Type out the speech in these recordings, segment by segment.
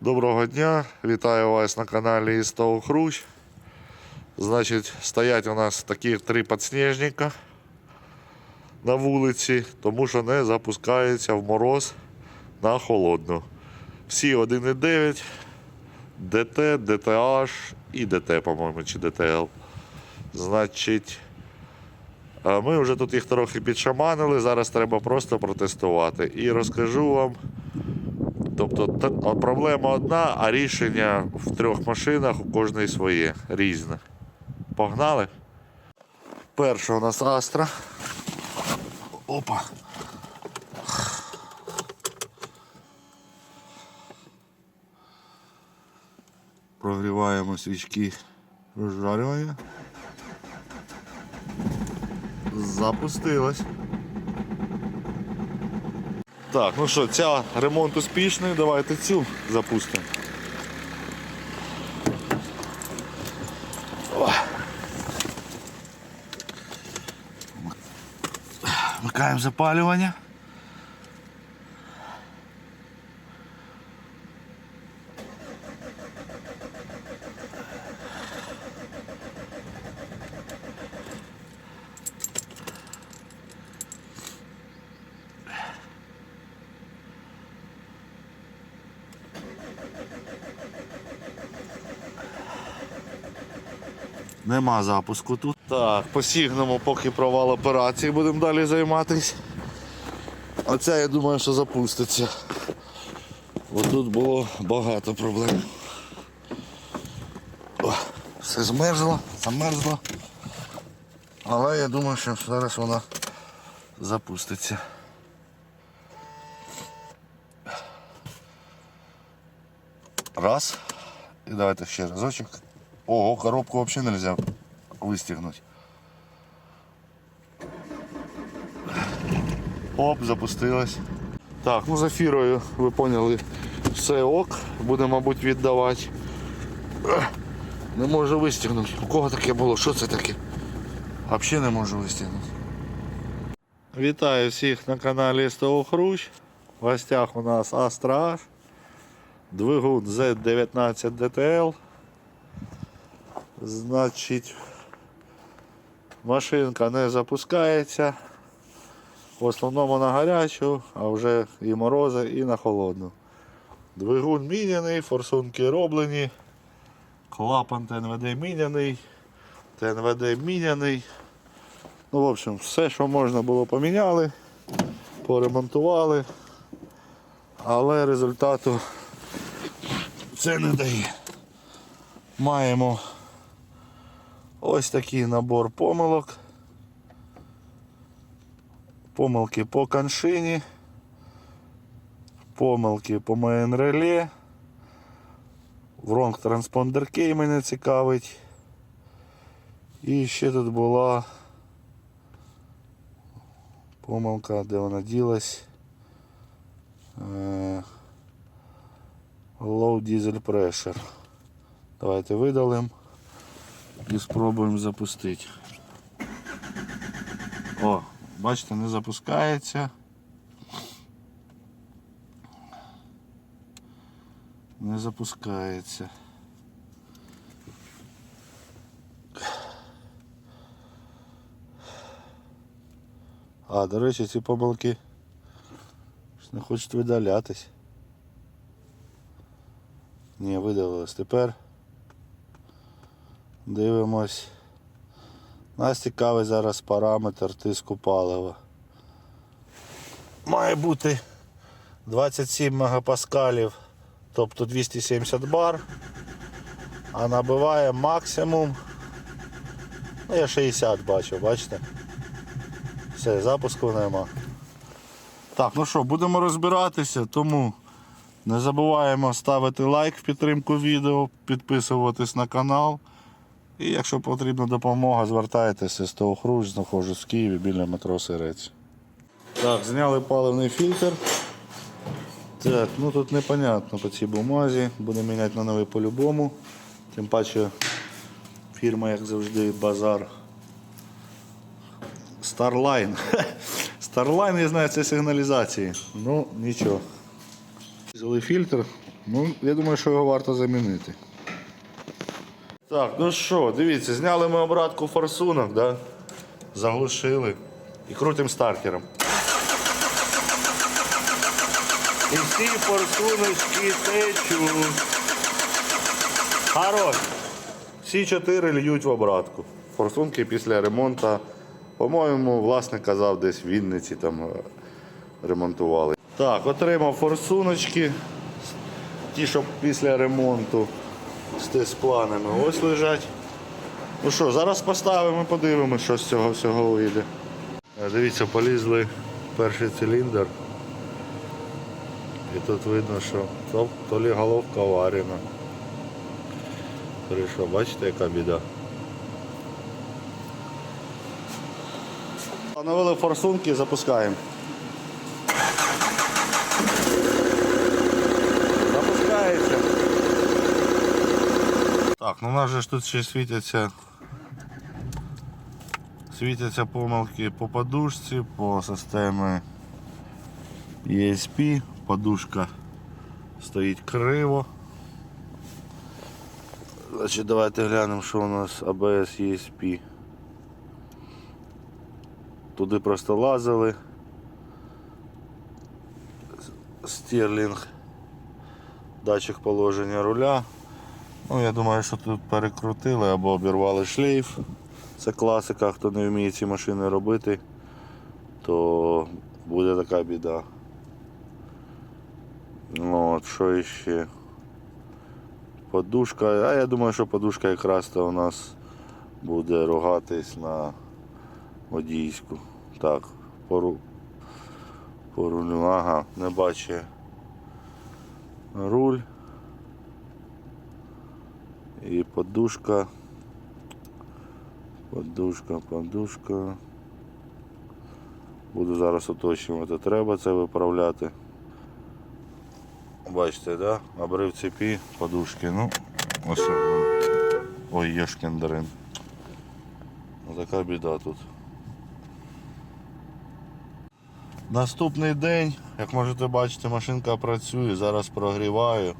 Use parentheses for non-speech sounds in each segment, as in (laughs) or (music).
Доброго дня, вітаю вас на каналі Істов Хрущ. Значить, стоять у нас такі три підсніжника на вулиці, тому що не запускається в мороз на холодну. Всі 1,9, ДТ, DTH і ДТ, по-моєму, чи ДТЛ. Значить, ми вже тут їх трохи підшаманили, зараз треба просто протестувати. І розкажу вам. Тобто проблема одна, а рішення в трьох машинах у кожної своє, різне. Погнали? Перша у нас Астра. Опа. Прогріваємо свічки розжарювання. Запустилась. Так, ну що, ця ремонт успішний, давайте цю запустимо. Вмикаємо запалювання. Нема запуску тут. Так, посігнемо, поки провал операції, будемо далі займатися. Оця, я думаю, що запуститься. Бо тут було багато проблем. Все змерзло, замерзло. Але я думаю, що зараз вона запуститься. Раз. І давайте ще разочок. Ого, коробку взагалі не можна вистігнути. Оп, запустилась. Так, ну за фірою ви поняли все ок, буде, мабуть, віддавати. Не можу вистігнути. У кого таке було? Що це таке? Взагалі не можу вистігнути. Вітаю всіх на каналі СТО Хрущ. В гостях у нас H, двигун Z19 DTL. Значить, машинка не запускається. В основному на гарячу, а вже і морози, і на холодну. Двигун міняний, форсунки роблені, клапан ТНВД міняний, ТНВД міняний. Ну, в общем, все, що можна було, поміняли, поремонтували, але результату це не дає. Маємо Ось такий набор помилок. Помилки по каншині, помилки по МН реле. Вронг транспондер кей мене цікавить. І ще тут була помилка, де вона ділась. Е, Low diesel pressure. Давайте видалимо і спробуємо запустити. О, бачите, не запускається. Не запускається. А, до речі, ці помилки не хочуть видалятись. Ні, видалилось. Тепер Дивимось. Нас цікавий зараз параметр тиску палива. Має бути 27 мегапаскалів, тобто 270 бар. А набиває максимум. Ну, я 60 бачу, бачите? Все, запуску нема. Так, ну що, будемо розбиратися, тому не забуваємо ставити лайк в підтримку відео, підписуватись на канал. І якщо потрібна допомога, звертайтеся з того Хруш, знаходжусь в Києві біля метро Сирець. Так, зняли паливний фільтр. Так, ну тут непонятно по цій бумазі. Будемо міняти на новий по-любому. Тим паче фірма, як завжди, базар. Starline. (laughs) Starline, я знаю, це сигналізації. Ну, нічого. Взяли фільтр, Ну, я думаю, що його варто замінити. Так, ну що, дивіться, зняли ми обратку форсунок, да? заглушили і крутим стартером. І всі форсуночки течуть. Хорош. Всі чотири льють в обратку. Форсунки після ремонту, по-моєму, власник казав, десь в Вінниці там е, ремонтували. Так, отримав форсуночки. Ті, що після ремонту з теспланами ось лежать. Ну що, зараз поставимо, подивимося, що з цього всього вийде. Е, Дивіться, полізли перший циліндр. І тут видно, що то, то лі головка варена. То бачите, яка біда. Оновили форсунки, запускаємо. Запускається. Так, ну у нас же тут ще світяться. Світяться помилки по подушці, по системі ESP. Подушка стоїть криво. Значить, давайте глянемо, що у нас ABS ESP. Туди просто лазили. Стерлінг. Датчик положення руля. Ну, я думаю, що тут перекрутили або обірвали шлейф. Це класика, хто не вміє ці машини робити, то буде така біда. Ну, От, що ще? Подушка. А я думаю, що подушка якраз то у нас буде ругатись на водійську. Так, по, ру... по рулю. Ага, не бачить руль. І подушка. Подушка, подушка. Буду зараз уточнювати. Треба це виправляти. Бачите, да? Обрив цепі, подушки. Ну, ось. Ой, єшкендарин. Така біда тут. Наступний день, як можете бачити, машинка працює, зараз прогріваю,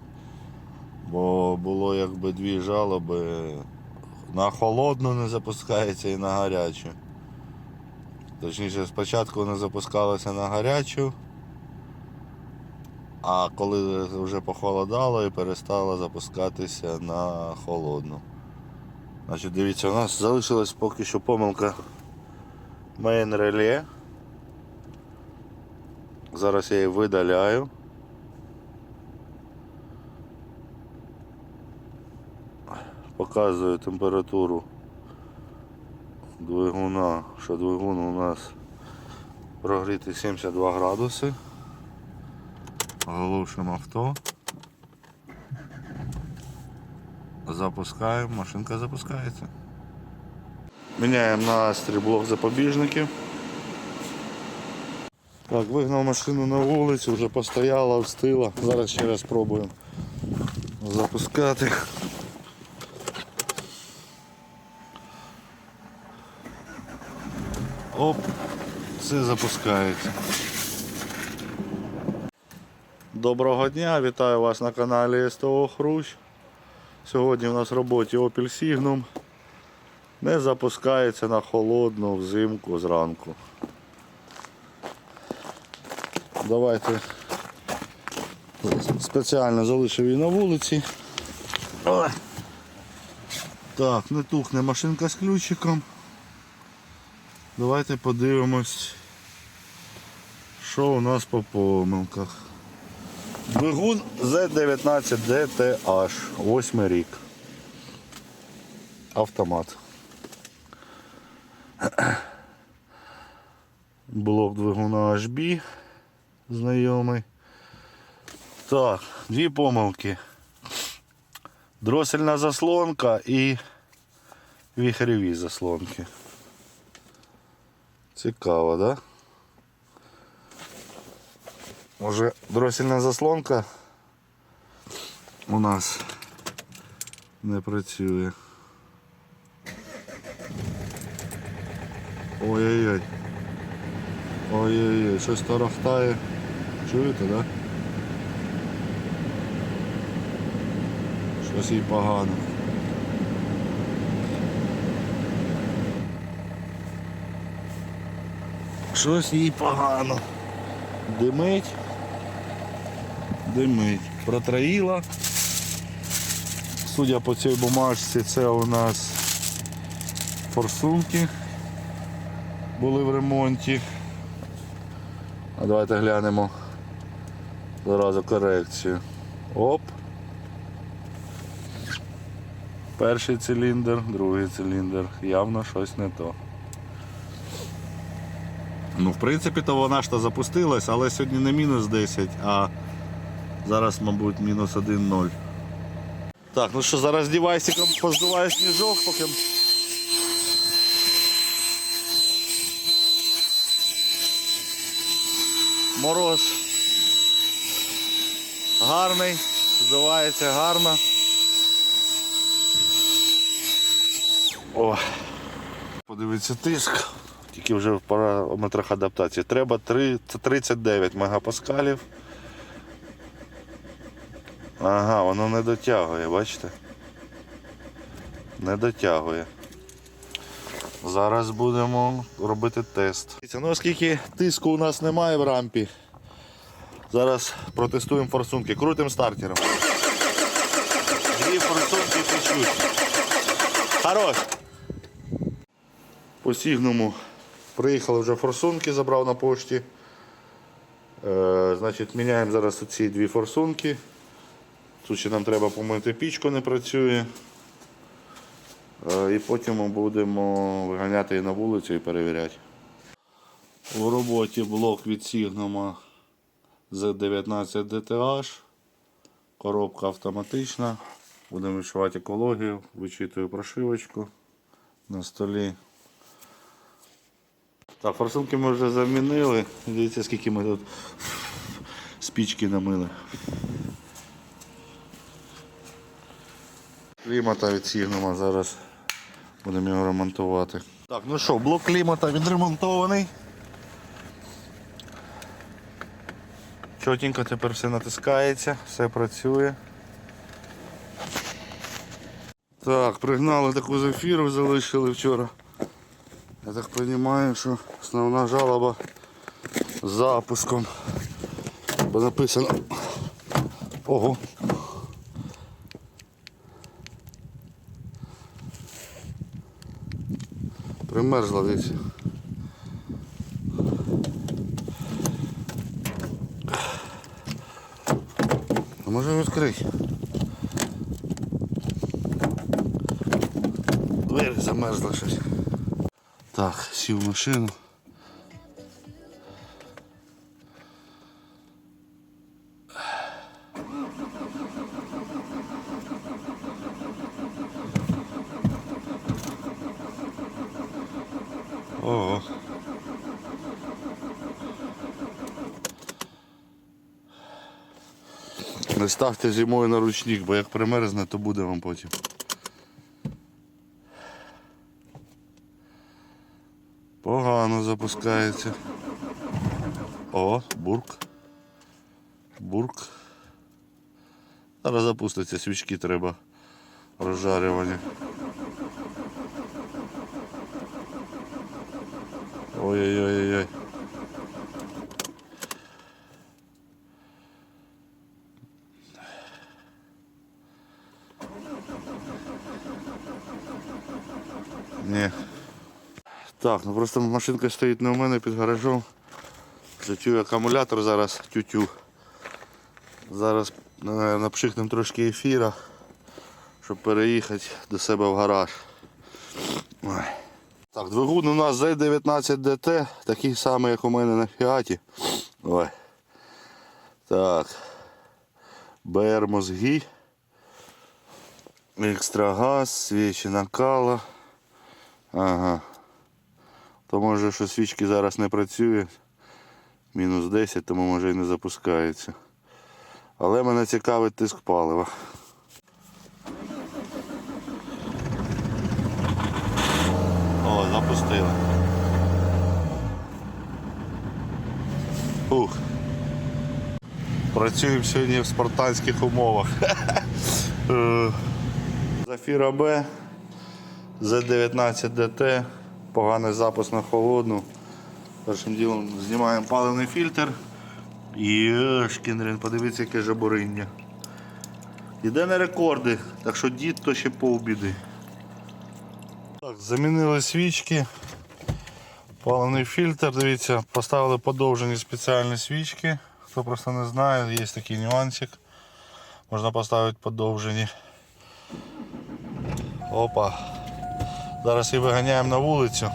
бо було якби дві жалоби. На холодну не запускається і на гарячу. Точніше, спочатку не запускалося на гарячу, а коли вже похолодало і перестало запускатися на холодну. Значить, дивіться, у нас залишилась поки що помилка main реле. Зараз я її видаляю. Показую температуру двигуна, що двигун у нас прогрітий 72 градуси. Оголошуємо авто. Запускаємо, машинка запускається. Міняємо на стріблок запобіжників. Так, вигнав машину на вулицю, вже постояла, встила. Зараз ще раз спробуємо запускати. Оп, все запускається. Доброго дня, вітаю вас на каналі СТО Хрущ. Сьогодні в нас в роботі Opel Signum. Не запускається на холодну взимку зранку. Давайте спеціально залишив її на вулиці. Так, не тухне машинка з ключиком. Давайте подивимось, що у нас по помилках. Двигун Z19 DTH, 8 рік. Автомат. Блок двигуна HB знайомий. Так, дві помилки. Дросельна заслонка і віхреві заслонки. Цікаво, да? Може дросельна заслонка у нас не працює. Ой-ой-ой. Ой-ой-ой, щось торохтає. Чуєте, да? Щось їй погано. Щось їй погано. Димить. Димить. Протраїла. Судя по цій бумажці, це у нас форсунки були в ремонті. А давайте глянемо зразу корекцію. Оп. Перший циліндр, другий циліндр. Явно щось не то. Ну, в принципі, то вона ж то запустилась, але сьогодні не мінус 10, а зараз, мабуть, мінус 1-0. Так, ну що, зараз дівайсиком поздуваю сніжок, поки. Мороз гарний, здувається гарно. О. Подивіться тиск. Тільки вже в параметрах адаптації. Треба 3, 39 мегапаскалів. Ага, воно не дотягує, бачите? Не дотягує. Зараз будемо робити тест. Ну, оскільки тиску у нас немає в рампі, зараз протестуємо форсунки. Крутим стартером. Дві форсунки печуть. Хорош! По сігнуму приїхали вже форсунки, забрав на пошті. Е, значить, міняємо зараз ці дві форсунки. Тут ще нам треба помити пічку, не працює. Е, І потім ми будемо виганяти її на вулицю і перевіряти. У роботі блок від Signum Z19 DTH. Коробка автоматична. Будемо відчувати екологію, вичитую прошивочку на столі. Так, форсунки ми вже замінили. Дивіться, скільки ми тут спічки намили. Клімата від Сігнума зараз будемо його ремонтувати. Так, ну що, блок клімата відремонтований. Чотенько тепер все натискається, все працює. Так, пригнали таку зефіру, залишили вчора. Я так розумію, що основна жалоба з запуском. Бо написано. Ого. Примерзла десь. А може відкрити? Двері замерзла щось. Так, сів машину. Не ставте зимою на ручник, бо як примерзне, то буде вам потім. Погано. О, бурк. Бурк. Зараз запуститься, свічки треба розжарювання. Ой-ой-ой-ой. Так, ну просто машинка стоїть не у мене під гаражом. Затю акумулятор зараз тютю. Зараз е, напшикнемо трошки ефіра, щоб переїхати до себе в гараж. Ой. Так, двигун у нас Z19DT, такий самий, як у мене на Фіаті. Ой. Так. БР мозги. Екстрагаз, свічі накала. Ага. То може, що свічки зараз не працює. Мінус 10, тому може і не запускається. Але мене цікавить тиск палива. О, запустили. Ух. Працюємо сьогодні в спартанських умовах. (laughs) Е, Зафіра Б, Z19 DT, поганий запис на холодну. Першим ділом знімаємо паливний фільтр. І е, подивіться, яке жабуриння. Іде на рекорди, так що дід то ще повбіди. Так, замінили свічки. Паливний фільтр, дивіться, поставили подовжені спеціальні свічки. Хто просто не знає, є такий нюансик. Можна поставити подовжені. Опа. Зараз її виганяємо на вулицю.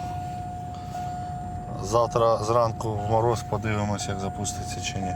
Завтра зранку в мороз подивимося, як запуститься чи ні.